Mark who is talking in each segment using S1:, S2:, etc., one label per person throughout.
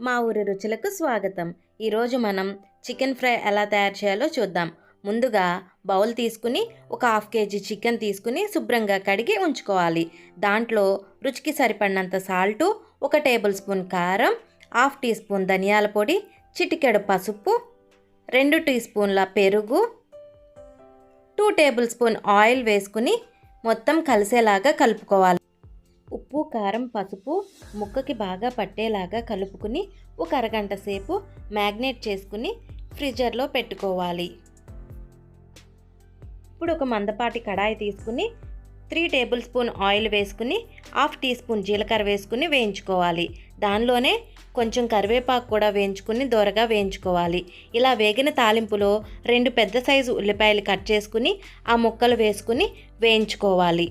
S1: మా ఊరి రుచులకు స్వాగతం. ఈరోజు మనం చికెన్ ఫ్రై ఎలా తయారు చేయాలో చూద్దాం. ముందుగా బౌల్ తీసుకుని ఒక హాఫ్ కేజీ చికెన్ తీసుకుని శుభ్రంగా కడిగి ఉంచుకోవాలి. దాంట్లో రుచికి సరిపడినంత సాల్టు ఒక టేబుల్ స్పూన్ కారం హాఫ్ టీ స్పూన్ ధనియాల పొడి చిటికెడు పసుపు రెండు టీ స్పూన్ల పెరుగు టూ టేబుల్ స్పూన్ ఆయిల్ వేసుకుని మొత్తం కలిసేలాగా కలుపుకోవాలి. ఉప్పు కారం పసుపు ముక్కకి బాగా పట్టేలాగా కలుపుకుని ఒక అరగంట సేపు మ్యాగ్నేట్ చేసుకుని ఫ్రిడ్జర్లో పెట్టుకోవాలి. ఇప్పుడు ఒక మందపాటి కడాయి తీసుకుని త్రీ టేబుల్ స్పూన్ ఆయిల్ వేసుకుని హాఫ్ టీ స్పూన్ జీలకర్ర వేసుకుని వేయించుకోవాలి. దానిలోనే కొంచెం కరివేపాకు కూడా వేయించుకుని దోరగా వేయించుకోవాలి. ఇలా వేగిన తాలింపులో రెండు పెద్ద సైజు ఉల్లిపాయలు కట్ చేసుకుని ఆ ముక్కలు వేసుకుని వేయించుకోవాలి.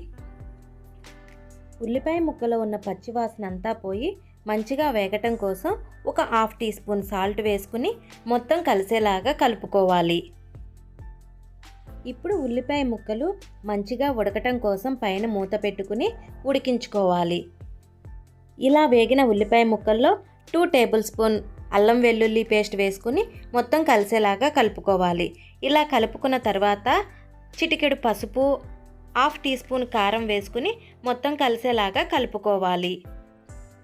S1: ఉల్లిపాయ ముక్కలో ఉన్న పచ్చివాసన అంతా పోయి మంచిగా వేగటం కోసం ఒక హాఫ్ టీ స్పూన్ సాల్ట్ వేసుకుని మొత్తం కలిసేలాగా కలుపుకోవాలి. ఇప్పుడు ఉల్లిపాయ ముక్కలు మంచిగా ఉడకటం కోసం పైన మూత పెట్టుకుని ఉడికించుకోవాలి. ఇలా వేగిన ఉల్లిపాయ ముక్కల్లో టూ టేబుల్ స్పూన్ అల్లం వెల్లుల్లి పేస్ట్ వేసుకుని మొత్తం కలిసేలాగా కలుపుకోవాలి. ఇలా కలుపుకున్న తర్వాత చిటికెడు పసుపు హాఫ్ టీ స్పూన్ కారం వేసుకుని మొత్తం కలిసేలాగా కలుపుకోవాలి.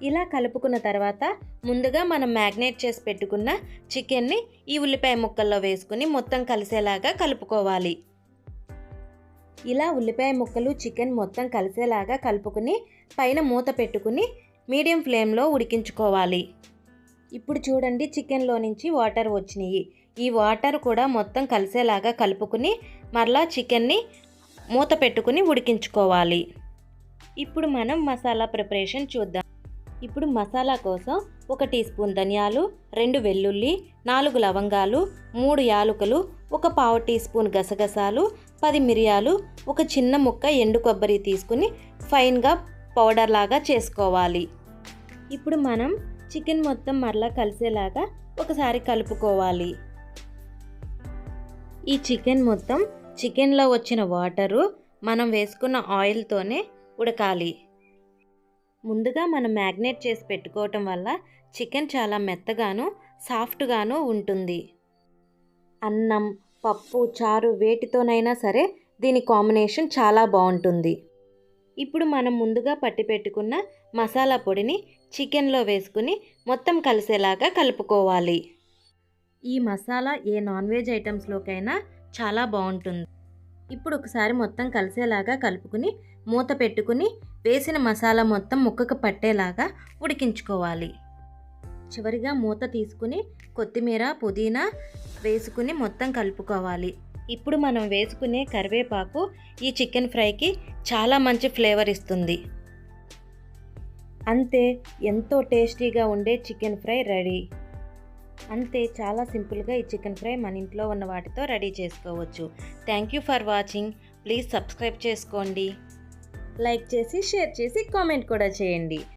S1: ఇలా కలుపుకున్న తర్వాత ముందుగా మనం మ్యాగ్నేట్ చేసి పెట్టుకున్న చికెన్ని ఈ ఉల్లిపాయ ముక్కల్లో వేసుకుని మొత్తం కలిసేలాగా కలుపుకోవాలి. ఇలా ఉల్లిపాయ ముక్కలు చికెన్ మొత్తం కలిసేలాగా కలుపుకుని పైన మూత పెట్టుకుని మీడియం ఫ్లేమ్లో ఉడికించుకోవాలి. ఇప్పుడు చూడండి చికెన్లో నుంచి వాటర్ వచ్చినాయి. ఈ వాటర్ కూడా మొత్తం కలిసేలాగా కలుపుకుని మరలా చికెన్ని మూత పెట్టుకుని ఉడికించుకోవాలి. ఇప్పుడు మనం మసాలా ప్రిపరేషన్ చూద్దాం. ఇప్పుడు మసాలా కోసం ఒక టీ స్పూన్ ధనియాలు రెండు వెల్లుల్లి నాలుగు లవంగాలు మూడు యాలుకలు ఒక పావు టీ స్పూన్ గసగసాలు పది మిరియాలు ఒక చిన్న ముక్క ఎండు కొబ్బరి తీసుకుని ఫైన్గా పౌడర్ లాగా చేసుకోవాలి. ఇప్పుడు మనం చికెన్ మొత్తం మరలా కలిసేలాగా ఒకసారి కలుపుకోవాలి. ఈ చికెన్ మొత్తం చికెన్లో వచ్చిన వాటరు మనం వేసుకున్న ఆయిల్తోనే ఉడకాలి. ముందుగా మనం మ్యాగ్నేట్ చేసి పెట్టుకోవటం వల్ల చికెన్ చాలా మెత్తగాను సాఫ్ట్గాను ఉంటుంది. అన్నం పప్పు చారు వేటితోనైనా సరే దీని కాంబినేషన్ చాలా బాగుంటుంది. ఇప్పుడు మనం ముందుగా పట్టి పెట్టుకున్న మసాలా పొడిని చికెన్లో వేసుకుని మొత్తం కలిసేలాగా కలుపుకోవాలి. ఈ మసాలా ఏ నాన్ వెజ్ ఐటమ్స్లోకైనా చాలా బాగుంటుంది. ఇప్పుడు ఒకసారి మొత్తం కలిసేలాగా కలుపుకుని మూత పెట్టుకుని వేసిన మసాలా మొత్తం ముక్కకు పట్టేలాగా ఉడికించుకోవాలి. చివరిగా మూత తీసుకుని కొత్తిమీర పుదీనా వేసుకుని మొత్తం కలుపుకోవాలి. ఇప్పుడు మనం వేసుకునే కరివేపాకు ఈ చికెన్ ఫ్రైకి చాలా మంచి ఫ్లేవర్ ఇస్తుంది. అంతే ఎంతో టేస్టీగా ఉండే చికెన్ ఫ్రై రెడీ. అంతే చాలా సింపుల్గా ఈ చికెన్ ఫ్రై మన ఇంట్లో ఉన్న వాటితో రెడీ చేసుకోవచ్చు. Thank you for watching. Please subscribe చేసుకోండి. లైక్ చేసి షేర్ చేసి కామెంట్ కూడా చేయండి.